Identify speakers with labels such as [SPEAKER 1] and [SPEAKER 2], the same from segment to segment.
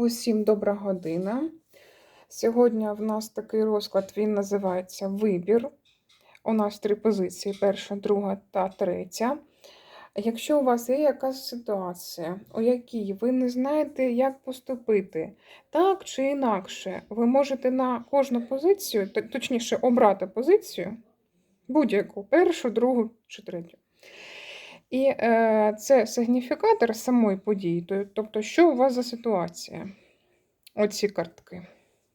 [SPEAKER 1] Усім добра година. Сьогодні в нас такий розклад, він називається Вибір. У нас три позиції: перша, друга та третя. Якщо у вас є якась ситуація, у якій ви не знаєте, як поступити, так чи інакше, ви можете на кожну позицію, точніше, обрати позицію, будь-яку, першу, другу чи третю. І е, це сигніфікатор самої події, тобто, що у вас за ситуація? Оці картки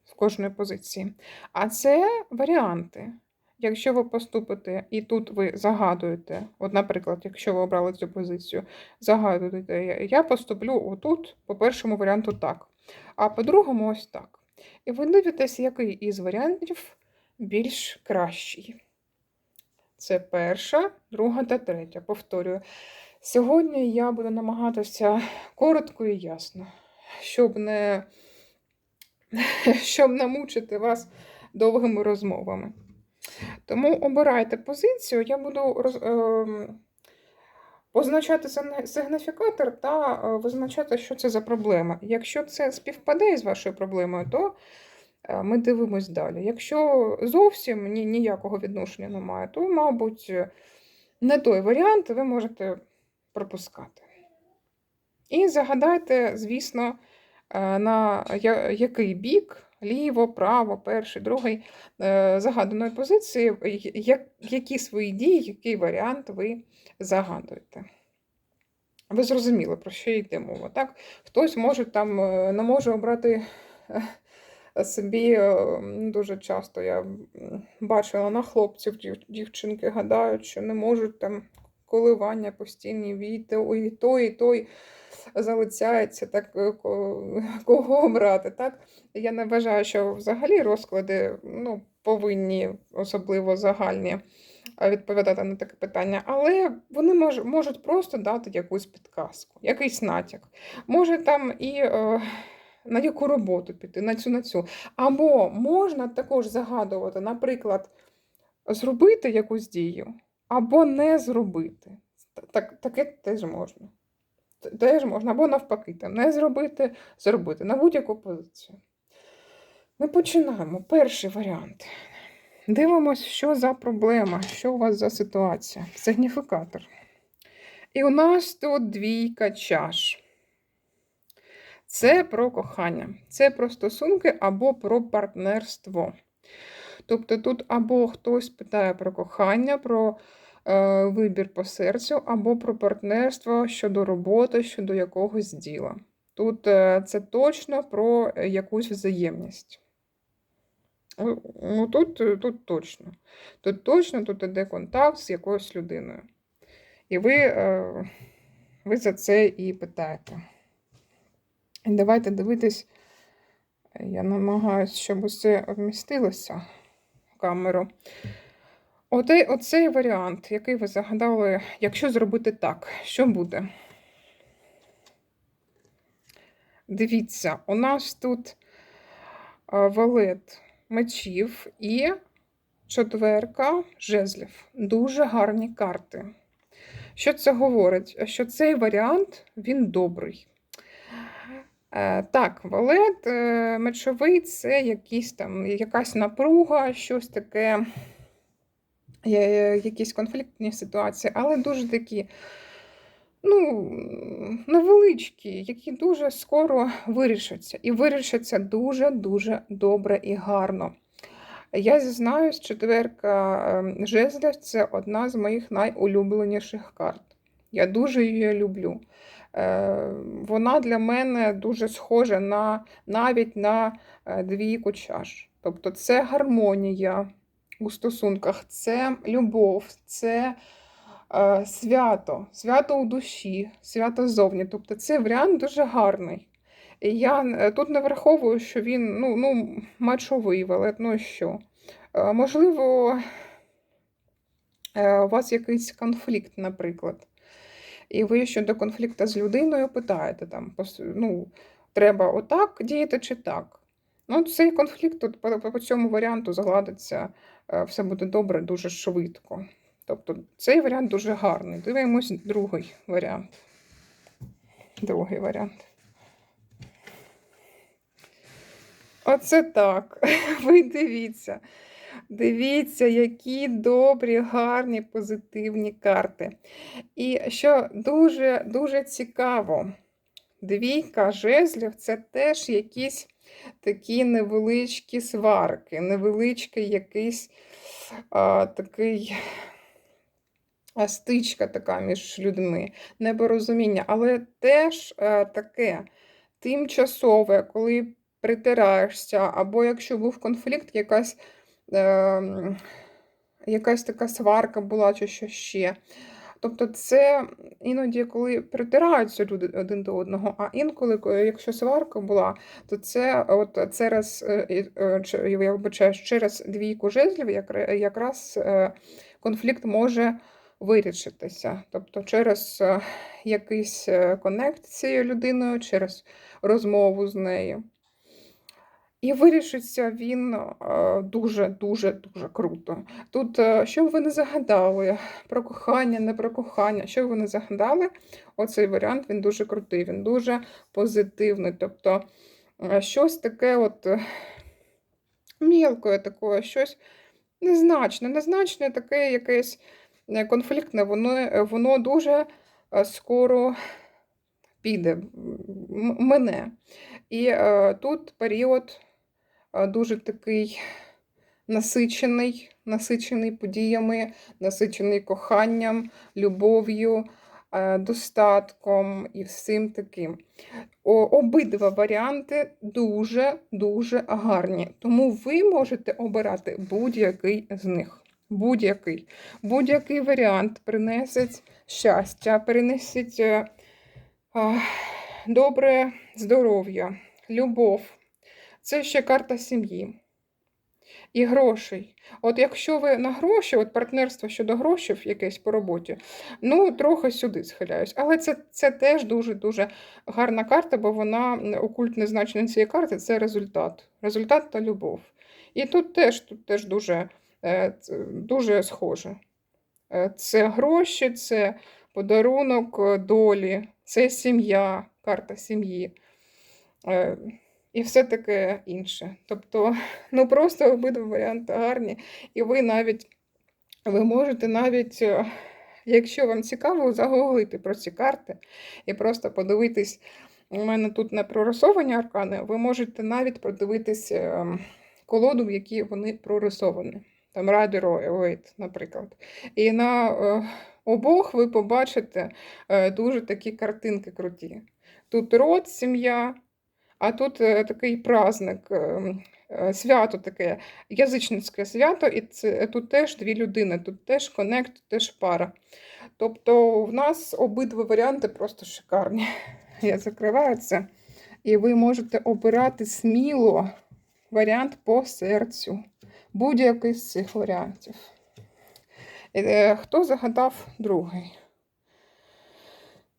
[SPEAKER 1] в кожної позиції. А це варіанти. Якщо ви поступите і тут ви загадуєте, от, наприклад, якщо ви обрали цю позицію, загадуєте, я- поступлю отут, по першому варіанту так, а по другому ось так. І ви дивитесь, який із варіантів більш кращий. Це перша, друга та третя. Повторюю. Сьогодні я буду намагатися коротко і ясно, щоб не, щоб не мучити вас довгими розмовами. Тому обирайте позицію, я буду роз, ем, позначати сигніфікатор та е, визначати, що це за проблема. Якщо це співпадає з вашою проблемою, то е, ми дивимось далі. Якщо зовсім ні, ніякого відношення немає, то, мабуть, е, не той варіант, ви можете пропускати. І загадайте, звісно, е, на який бік, ліво, право, перший, другий е, загаданої позиції, які свої дії, який варіант ви загадуєте. Ви зрозуміли, про що йде мова, так? Хтось може там е, не може обрати е, собі е, дуже часто я бачила на хлопців, дів- дівчинки гадають, що не можуть там коливання постійні війти, і той, і той залицяється, так е, кого обрати. Так? Я не вважаю, що взагалі розклади ну, повинні, особливо загальні, е, відповідати на таке питання, але вони мож, можуть просто дати якусь підказку, якийсь натяк. Може там і на яку роботу піти, на цю, на цю. Або можна також загадувати, наприклад, зробити якусь дію, або не зробити. Так, таке теж можна. Теж можна, або навпаки, там, не зробити, зробити на будь-яку позицію. Ми починаємо. Перший варіант. Дивимось, що за проблема, що у вас за ситуація. Сигніфікатор. І у нас тут двійка чаш. Це про кохання, це про стосунки або про партнерство. Тобто тут або хтось питає про кохання, про е, вибір по серцю, або про партнерство щодо роботи, щодо якогось діла. Тут е, це точно про якусь взаємність. Ну, Ну, тут, е, тут точно. Тут точно тут іде контакт з якоюсь людиною. І ви, е, ви за це і питаєте. Давайте дивитись. Я намагаюся, щоб усе вмістилося в камеру. Оте, оцей варіант, який ви загадали, якщо зробити так, що буде? Дивіться, у нас тут валет мечів і четверка жезлів. Дуже гарні карти. Що це говорить? Що цей варіант він добрий. Е, Так, валет е, мечовий це якісь там, якась напруга, щось таке, е, якісь конфліктні ситуації, але дуже такі ну, невеличкі, які дуже скоро вирішаться. І вирішаться дуже-дуже добре і гарно. Я зізнаюсь, четверка ем, жезлів це одна з моїх найулюбленіших карт. Я дуже її люблю. Е, Вона для мене дуже схожа на навіть на е, двійку чаш. Тобто це гармонія у стосунках, це любов, це е, свято, свято у душі, свято зовні. Тобто цей варіант дуже гарний. І я е, тут не враховую, що він ну, ну, мачовий валет, ну що. Е, Можливо, е, у вас якийсь конфлікт, наприклад. І ви щодо конфлікту з людиною питаєте, там, ну, треба отак діяти чи так. Ну, цей конфлікт тут по, по цьому варіанту загладиться, е, все буде добре дуже швидко. Тобто цей варіант дуже гарний. Дивимось другий варіант. Другий варіант. Оце так. Ви дивіться. Дивіться, які добрі, гарні, позитивні карти. І що дуже дуже цікаво, двійка жезлів це теж якісь такі невеличкі сварки, невеличкий якийсь а, такий стичка така між людьми, непорозуміння, але теж а, таке тимчасове, коли притираєшся, або якщо був конфлікт, якась. Ем, якась така сварка була чи що ще. Тобто, це іноді, коли притираються люди один до одного, а інколи, якщо сварка була, то це от через е, е, я вибачаю, через двійку жезлів якраз е, конфлікт може вирішитися. Тобто через якийсь коннект з цією людиною, через розмову з нею. І вирішиться він дуже-дуже дуже круто. Тут, е, що б ви не загадали, про кохання, не про кохання, що б ви не загадали, оцей варіант він дуже крутий, він дуже позитивний. Тобто е, щось таке от е, мілкое таке, щось незначне, незначне таке якесь конфліктне, воно, воно дуже скоро піде мене. І е, тут період дуже такий насичений, насичений подіями, насичений коханням, любов'ю, достатком і всім таким. Обидва варіанти дуже-дуже гарні. Тому ви можете обирати будь-який з них. Будь-який Будь-який варіант принесить щастя, принесить е, добре здоров'я, любов. Це ще карта сім'ї і грошей. От якщо ви на гроші, от партнерство щодо грошей якесь по роботі, ну, трохи сюди схиляюсь. Але це це теж дуже-дуже гарна карта, бо вона окультне значення цієї карти це результат. Результат та любов. І тут теж тут теж дуже, е, дуже схоже. Е, це гроші, це подарунок е, долі, це сім'я, карта сім'ї і все таке інше. Тобто, ну просто обидва варіанти гарні. І ви навіть ви можете навіть, е, якщо вам цікаво, загуглити про ці карти і просто подивитись. У мене тут не прорисовані аркани, ви можете навіть подивитись е, колоду, в якій вони прорисовані. Там Rider Waite, наприклад. І на е, обох ви побачите дуже такі картинки круті. Тут род, сім'я, а тут е, такий праздник, е, е, свято таке, язичницьке свято, і це, тут теж дві людини, тут теж коннект, тут теж пара. Тобто в нас обидва варіанти просто шикарні. Я закриваю це. І ви можете обирати сміло варіант по серцю. Будь-який з цих варіантів. Хто загадав другий?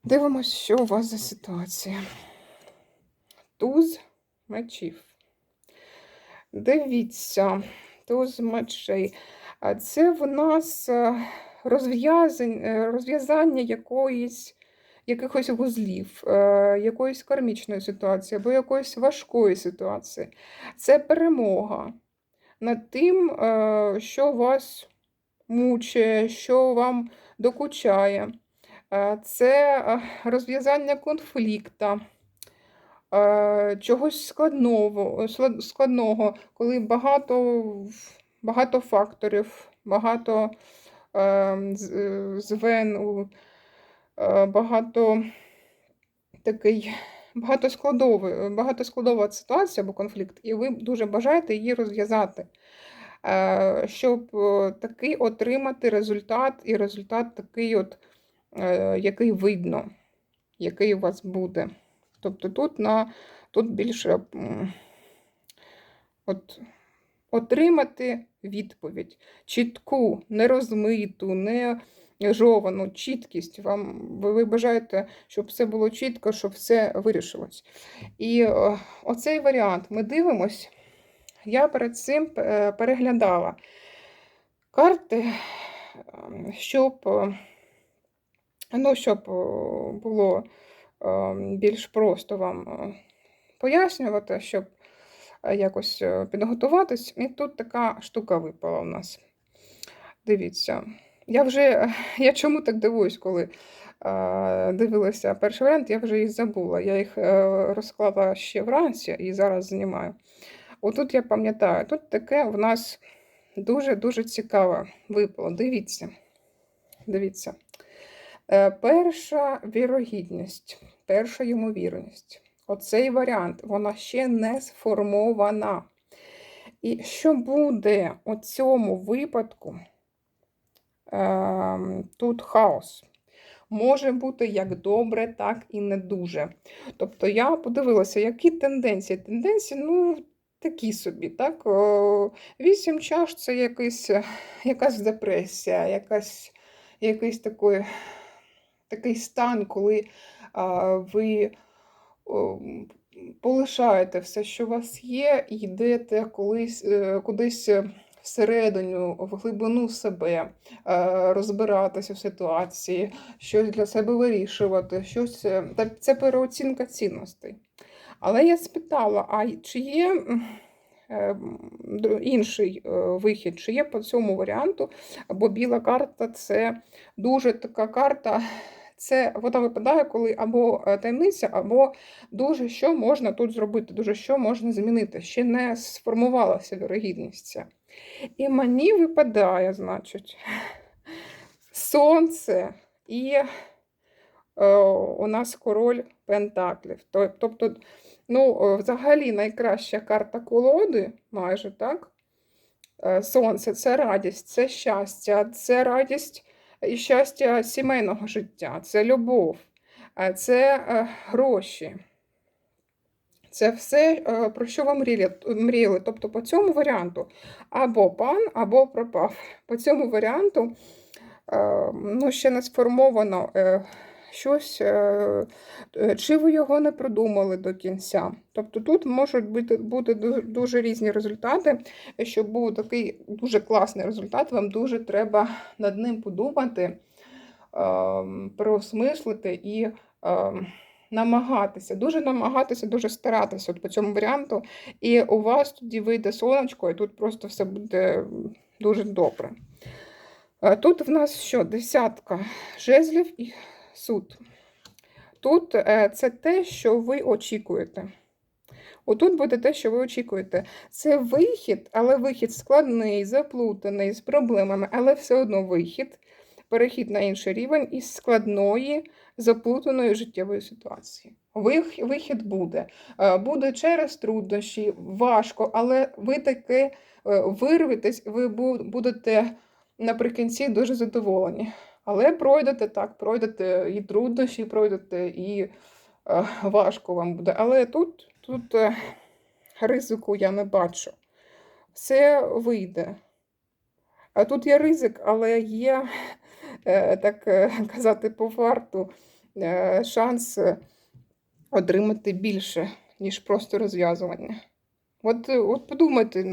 [SPEAKER 1] Дивимось, що у вас за ситуація туз мечів. Дивіться, туз мечей. Це в нас е, розв'язання розв'язання якоїсь. Якихось вузлів, е, якоїсь кармічної ситуації або якоїсь важкої ситуації. Це перемога над тим, е, що вас мучає, що вам докучає. Це розв'язання конфлікту. Е, чогось складного, складного, коли багато багато факторів, багато ем, звен, е, багато такий багатоскладова ситуація або конфлікт, і ви дуже бажаєте її розв'язати, е, щоб такий отримати результат, і результат такий, от, який видно, який у вас буде. Тобто тут на, тут більше от, отримати відповідь, чітку, нерозмиту, не жовану чіткість. Вам, Ви бажаєте, щоб все було чітко, щоб все вирішилось. І оцей варіант ми дивимось. Я перед цим е, переглядала карти, щоб, ну, щоб було більш просто вам е, пояснювати, щоб е, якось е, підготуватись. І тут така штука випала у нас. Дивіться. Я вже я чому так дивуюсь, коли дивилася перший варіант, я вже їх забула. Я їх розклала ще вранці і зараз знімаю. Отут я пам'ятаю, тут таке в нас дуже-дуже цікаве випало. Дивіться. Дивіться. Перша вірогідність, перша ймовірність. Оцей варіант, вона ще не сформована. І що буде у цьому випадку? Ем, тут хаос. Може бути як добре, так і не дуже. Тобто я подивилася, які тенденції. Тенденції, ну, такі собі. так? Вісім чаш це якийсь, якась депресія, якась, якийсь такий, такий стан, коли а, ви о, полишаєте все, що у вас є, і йдете колись, е, кудись всередину, в глибину себе, е, розбиратися в ситуації, щось для себе вирішувати, щось е, та це переоцінка цінностей. Але я спитала: а чи є інший вихід, чи є по цьому варіанту, бо біла карта це дуже така карта. Це вона випадає, коли або е, таємниця, або дуже що можна тут зробити, дуже що можна змінити. Ще не сформувалася вірогідність. І мені випадає, значить, сонце і е, у нас король Пентаклів. Тобто, ну, е, взагалі найкраща карта колоди, майже так. Е, Сонце це радість, це щастя, це радість і щастя сімейного життя, це любов, це е, гроші. Це все, е, про що ви мріяли. Тобто по цьому варіанту або пан, або пропав. По цьому варіанту е, ну, ще не сформовано е, щось, е, е, чи ви його не продумали до кінця. Тобто тут можуть бути, бути дуже різні результати. Щоб був такий дуже класний результат, вам дуже треба над ним подумати, ем, переосмислити і. ем, намагатися, дуже намагатися, дуже старатися от по цьому варіанту. І у вас тоді вийде сонечко, і тут просто все буде дуже добре. Е, Тут в нас що? Десятка жезлів і суд. Тут е, це те, що ви очікуєте. Отут буде те, що ви очікуєте. Це вихід, але вихід складний, заплутаний, з проблемами, але все одно вихід, перехід на інший рівень із складної, заплутаної життєвої ситуації. Вихід буде. Е, Буде через труднощі, важко, але ви таки е, вирветесь, ви будете наприкінці дуже задоволені. Але пройдете так, пройдете і труднощі, пройдете, і е, важко вам буде. Але тут, тут е, ризику я не бачу. Все вийде. А тут є ризик, але є, е, так е, казати, по фарту е, шанс отримати більше, ніж просто розв'язування. От, от подумайте,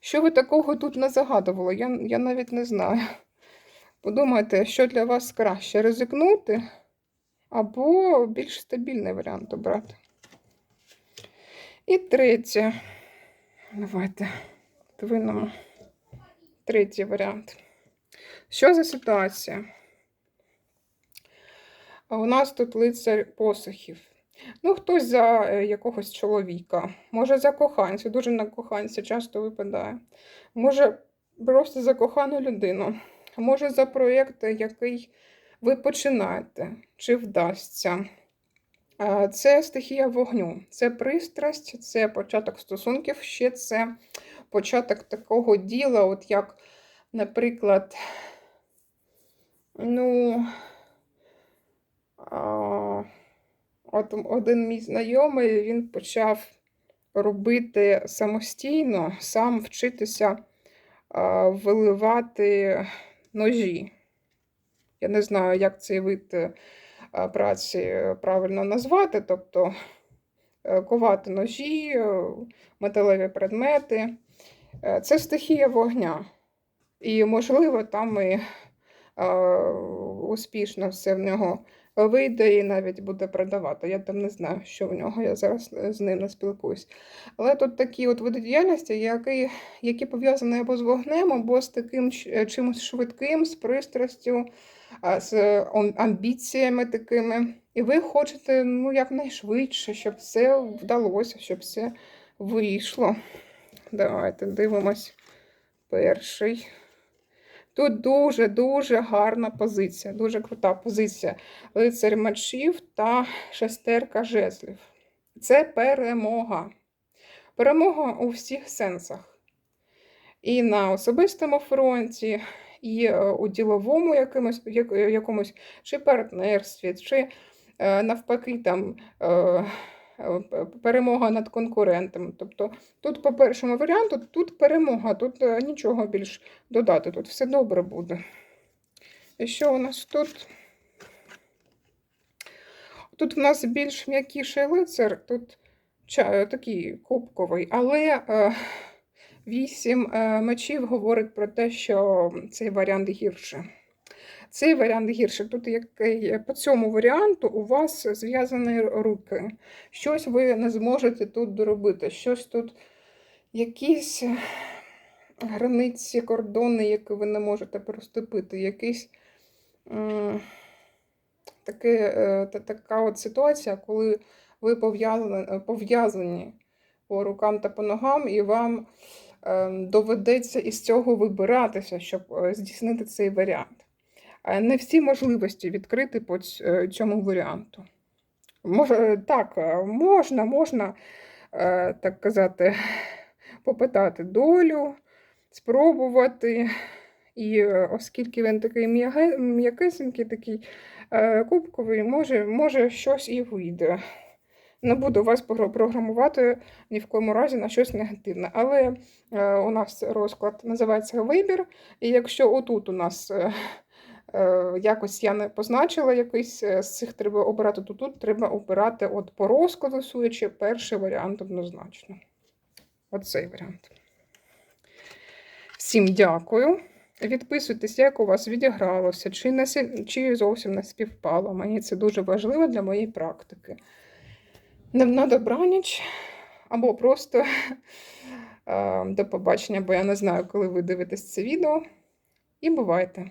[SPEAKER 1] що ви такого тут не загадували, я, я навіть не знаю. Подумайте, що для вас краще ризикнути або більш стабільний варіант обрати. І третє. Давайте подивимо. Третій варіант. Що за ситуація? У нас тут лицар посохів. Ну, хтось за е, якогось чоловіка, може за коханця, дуже на коханця часто випадає. Може просто за кохану людину, може за проєкт, який ви починаєте, чи вдасться. Це стихія вогню, це пристрасть, це початок стосунків, ще це початок такого діла, от як, наприклад, ну, от один мій знайомий він почав робити самостійно, сам вчитися виливати ножі. Я не знаю, як цей вид е, праці е, правильно назвати, тобто е, ковати ножі, металеві предмети. Це стихія вогня. І, можливо, там і успішно все в нього вийде і навіть буде продавати. Я там не знаю, що в нього, я зараз е, з ним не спілкуюсь. Але тут такі от види діяльності, які, які пов'язані або з вогнем, або з таким е, чимось швидким, з пристрастю, з амбіціями такими. І ви хочете ну, якнайшвидше, щоб все вдалося, щоб все вийшло. Давайте дивимось перший. Тут дуже-дуже гарна позиція, дуже крута позиція. Лицар мечів та шестерка жезлів. Це перемога. Перемога у всіх сенсах. І на особистому фронті, і е, у діловому якомусь, якомусь чи партнерстві, чи е, навпаки там. Е, е, перемога над конкурентами. Тобто тут по першому варіанту тут перемога, тут е, нічого більш додати, тут все добре буде. І що у нас тут? Тут в нас більш м'якіший лицар, тут ча- такий кубковий, але е, вісім е, мечів говорить про те, що цей варіант гірше. Цей варіант гірше. Тут який, по цьому варіанту у вас зв'язані руки. Щось ви не зможете тут доробити, щось тут, якісь е, границі, кордони, які ви не можете переступити, якийсь. таке, е, та- така от ситуація, коли ви пов'язані, пов'язані по рукам та по ногам, і вам е, доведеться із цього вибиратися, щоб е, здійснити цей варіант. Е, Не всі можливості відкрити по е, цьому варіанту. Може, так, е, можна, можна, так казати, попитати долю, спробувати. І оскільки він такий м'якесенький, такий кубковий, може, може щось і вийде. Не буду вас програмувати ні в коєму разі на щось негативне. Але у нас розклад називається вибір. І якщо отут у нас якось я не позначила якийсь е, з цих треба обирати, то тут треба обирати от по розкладу суючи перший варіант однозначно. Оцей варіант. Всім дякую. Відписуйтесь, як у вас відігралося, чи, не, чи зовсім не співпало. Мені це дуже важливо для моєї практики. На добраніч, або просто е, до побачення, бо я не знаю, коли ви дивитесь це відео. І бувайте!